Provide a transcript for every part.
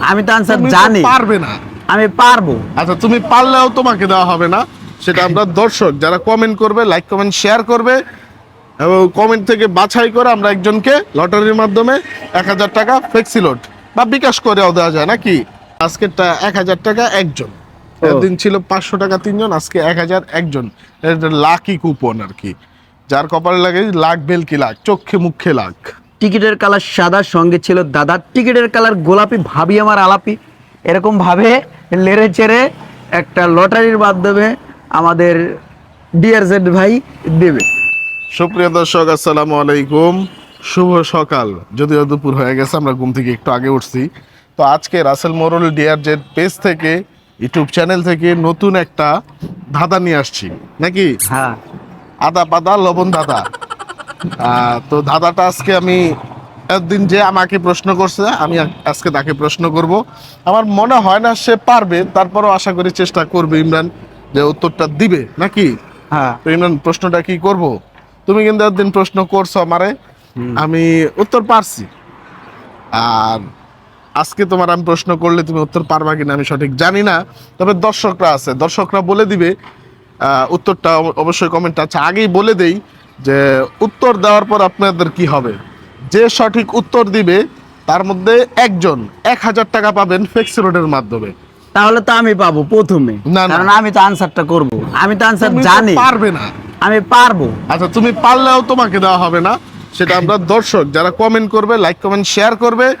আমি তো আনসার জানি। পারবে না। আমি পারব। আচ্ছা তুমি পারলেও তোমাকে দেওয়া হবে না। সেটা আমরা দর্শক যারা কমেন্ট করবে লাইক কমেন্ট শেয়ার করবে এবং কমেন্ট থেকে বাছাই করে আমরা একজনকে লটারির মাধ্যমে এক হাজার টাকা ফ্লেক্সিলোড বা বিকাশ করেও দেওয়া যায় নাকি? আজকেরটা এক হাজার টাকা একজন। দিন ছিল পাঁচশো টাকা তিনজন আজকে এক হাজার একজন। এটা লাকি কুপন আর কি। যার কপালে লাগে লাখ বেলকি লাখ চোখে মুখে লাখ। টিকিটের কালার সাদা সঙ্গে ছিল দাদা। টিকিটের কালার গোলাপি ভাবি আমার আলাপি। এরকম ভাবে লেড়ে চেড়ে একটা লটারির মাধ্যমে আমাদের ডিয়ার জেড ভাই দেবে। সুপ্রিয় দর্শক আসসালামু আলাইকুম। শুভ সকাল। যদিও দুপুর হয়ে গেছে আমরা ঘুম থেকে একটু আগে উঠছি। তো আজকে রাসেল মোরল ডিয়ার জেড পেজ থেকে ইউটিউব চ্যানেল থেকে নতুন একটা ধাঁধা নিয়ে আসছি। নাকি? হ্যাঁ। আদা পাতা লবণ দাদা। তো দাদাটা আজকে আমি একদিন যে আমাকে প্রশ্ন করছে আমি আজকে তাকে প্রশ্ন করব। আমার মনে হয় না সে পারবে তারপরও আশা করি চেষ্টা করবে ইমরান যে উত্তরটা দিবে নাকি? হ্যাঁ। তো ইমরান প্রশ্নটা কি করব? তুমি কিন্তু একদিন প্রশ্ন করছ আমারে আমি উত্তর পারছি। আর আজকে তোমার আমি প্রশ্ন করলে তুমি উত্তর পারবা কিনা আমি সঠিক জানি না তবে দর্শকরা আছে দর্শকরা বলে দিবে আহ, উত্তরটা অবশ্যই কমেন্ট আছে। আগেই বলে দেই যে উত্তর দেওয়ার পর আপনাদের কি হবে? যে সঠিক উত্তর দিবে তার মধ্যে একজন এক হাজার টাকা পাবেন ফেক্স রোডের মাধ্যমে। তাহলে তো আমি পাবো প্রথমে। না, না। কারণ আমি তো আনসারটা করব। আমি তো আনসার জানি। পারবে না। আমি পারব। আচ্ছা তুমি পারলেও তোমাকে দেওয়া হবে না। সেটা আমরা দর্শক যারা কমেন্ট করবে লাইক কমেন্ট শেয়ার করবে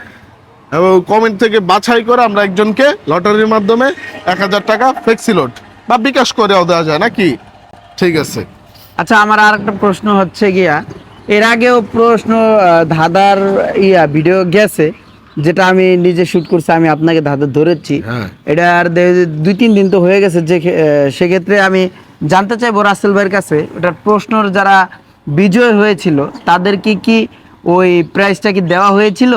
এবং কমেন্ট থেকে বাছাই করে আমরা একজনকে লটারির মাধ্যমে এক হাজার টাকা ফ্লেক্সিলোড বা বিকাশ করেও দেওয়া যায় নাকি? ঠিক আছে। আচ্ছা আমার আর একটা প্রশ্ন হচ্ছে গিয়া এর আগেও প্রশ্ন ধাঁধার ইয়া ভিডিও গেছে যেটা আমি নিজে শুট করছি আমি আপনাকে ধাঁধা ধরেছি হ্যাঁ। এটা আর দুই তিন দিন তো হয়ে গেছে যে ক্ষে- সেক্ষেত্রে আমি জানতে চাইব রাসেল ভাইয়ের কাছে ওটার প্রশ্নর যারা বিজয় হয়েছিল তাদের কি কি ওই প্রাইসটা কি দেওয়া হয়েছিল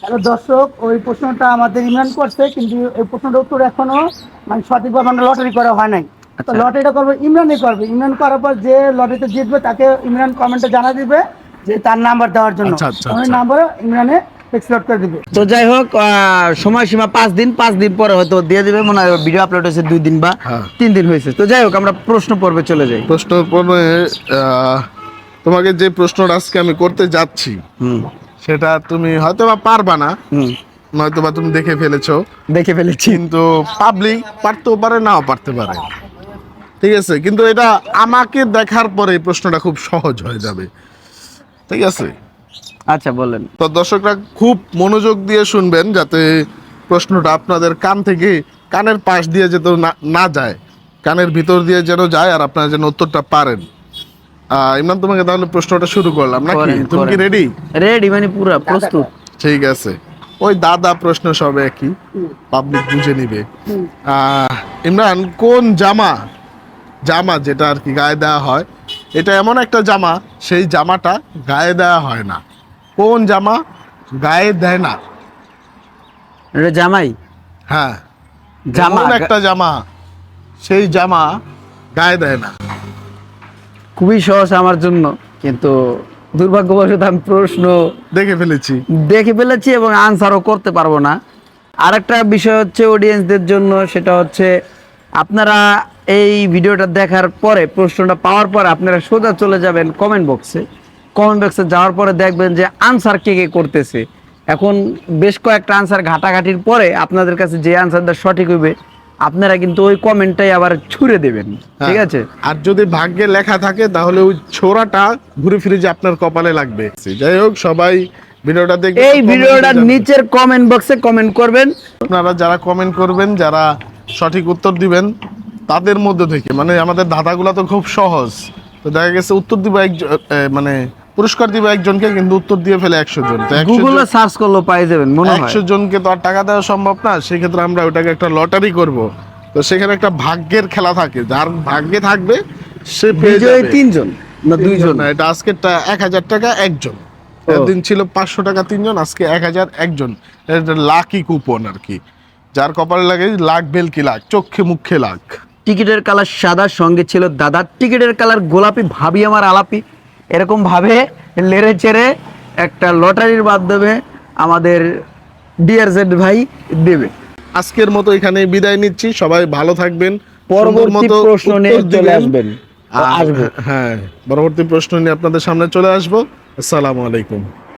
হ্যালো দর্শক ওই প্রশ্নটা আমাদের ইমরান করছে কিন্তু এই প্রশ্নটার উত্তর এখনও মানে সঠিকভাবে আমরা লটারি করা হয় নাই। লটারিটা করবে ইমরানই করবে। ইমরান করার পর যে লটারিতে জিতবে তাকে ইমরান কমেন্টে জানা দিবে যে তার নাম্বার দেওয়ার জন্য। আচ্ছা, আচ্ছা, ওই আচ্ছা। নাম্বার ইমরানে তো যাই হোক সময়সীমা পাঁচ দিন পাঁচ দিন পরে হয়তো দিয়ে দিবে মনে হয় ভিডিও আপলোড হয়েছে দুই দিন বা হ্যাঁ। তিন দিন হয়েছে। তো যাই হোক আমরা প্রশ্ন পর্বে চলে যাই। প্রশ্ন পর্বে আহ, তোমাকে যে প্রশ্নটা আজকে আমি করতে যাচ্ছি হুম। সেটা তুমি হয়তো বা পারবা না হুম। নয়তো বা তুমি দেখে ফেলেছো। দেখে ফেলেছি। কিন্তু পাবলিক পারতেও পারে নাও পারতে পারে। ঠিক আছে কিন্তু এটা আমাকে দেখার পরে এই প্রশ্নটা খুব সহজ হয়ে যাবে। ঠিক আছে? আচ্ছা বলেন। তো দর্শকরা খুব মনোযোগ দিয়ে শুনবেন যাতে প্রশ্নটা আপনাদের কান থেকে কানের পাশ দিয়ে যেন না যায় কানের ভিতর দিয়ে যেন যায় আর আপনারা যেন উত্তরটা পারেন। ইমরান তোমাকে তাহলে প্রশ্নটা শুরু করলাম নাকি? তুমি কি রেডি রেডি মানে পুরো প্রস্তুত। ঠিক আছে। ওই দাদা প্রশ্ন সব একই পাবলিক বুঝে নিবে। আহ, ইমরান কোন জামা জামা যেটা আর কি গায়ে দেওয়া হয় এটা এমন একটা জামা সেই জামাটা গায়ে দেওয়া হয় না। কোন জামা? গায়ে দেয় না। এটা জামাই? হ্যাঁ। জামা এমন একটা জামা সেই জামা গায়ে দেয় না। খুবই সহজ আমার জন্য কিন্তু দুর্ভাগ্যবশত আমি প্রশ্ন দেখে ফেলেছি। দেখে ফেলেছি এবং আনসারও করতে পারব না। আরেকটা বিষয় হচ্ছে অডিয়েন্সদের জন্য সেটা হচ্ছে আপনারা এই ভিডিওটা দেখার পরে প্রশ্নটা পাওয়ার পর আপনারা সোজা চলে যাবেন কমেন্ট বক্সে কমেন্ট বক্সে যাওয়ার পরে দেখবেন যে আনসার কে কে করতেছে। এখন বেশ কয়েকটা আনসার ঘাটাঘাটির পরে আপনাদের কাছে যে আনসারটা সঠিক হইবে আপনারা কিন্তু ওই কমেন্টটাই আবার ছুড়ে দেবেন। ঠিক হ্যাঁ। আছে? আর যদি ভাগ্যে লেখা থাকে তাহলে ওই ছোড়াটা ঘুরে ফিরে যে আপনার কপালে লাগবে। যাই হোক সবাই ভিডিওটা দেখবে এই ভিডিওটার। নিচের কমেন্ট বক্সে কমেন্ট করবেন। আপনারা যারা কমেন্ট করবেন যারা সঠিক উত্তর দিবেন তাদের মধ্যে থেকে মানে আমাদের ধাঁধাগুলো তো খুব সহজ। তো দেখা গেছে উত্তর দিবে একজন মানে পুরস্কার দিবে একজনকে কিন্তু উত্তর দিয়ে ফেলে একশো জন। তো গুগলে সার্চ করলেও পাই যাবেন মনে হয়। একশো জনকে তো আর টাকা দেওয়া সম্ভব না সেক্ষেত্রে আমরা ওটাকে একটা লটারি করব। তো সেখানে একটা ভাগ্যের খেলা থাকে যার ভাগ্যে থাকবে সে পেয়ে যাবে। তিনজন না দুইজন? না এটা আজকেরটা এক হাজার টাকা একজন। দিন ছিল পাঁচশো টাকা তিনজন আজকে এক হাজার একজন। এটা লাকি কুপন আর কি। যার কপালে লাগে লাখ বেলকি লাখ চোখে মুখে লাখ। টিকিটের কালার সাদা সঙ্গে ছিল দাদা। টিকিটের কালার গোলাপি ভাবি আমার আলাপি। এরকম ভাবে লেড়ে চেড়ে একটা লটারির মাধ্যমে আমাদের ডিআরজেড ভাই দেবে। আজকের মতো এখানে বিদায় নিচ্ছি। সবাই ভালো থাকবেন। পরবর্তী প্রশ্ন নিয়ে চলে আসবেন। হ্যাঁ পরবর্তী প্রশ্ন নিয়ে আপনাদের সামনে চলে আসব। আসসালামু আলাইকুম।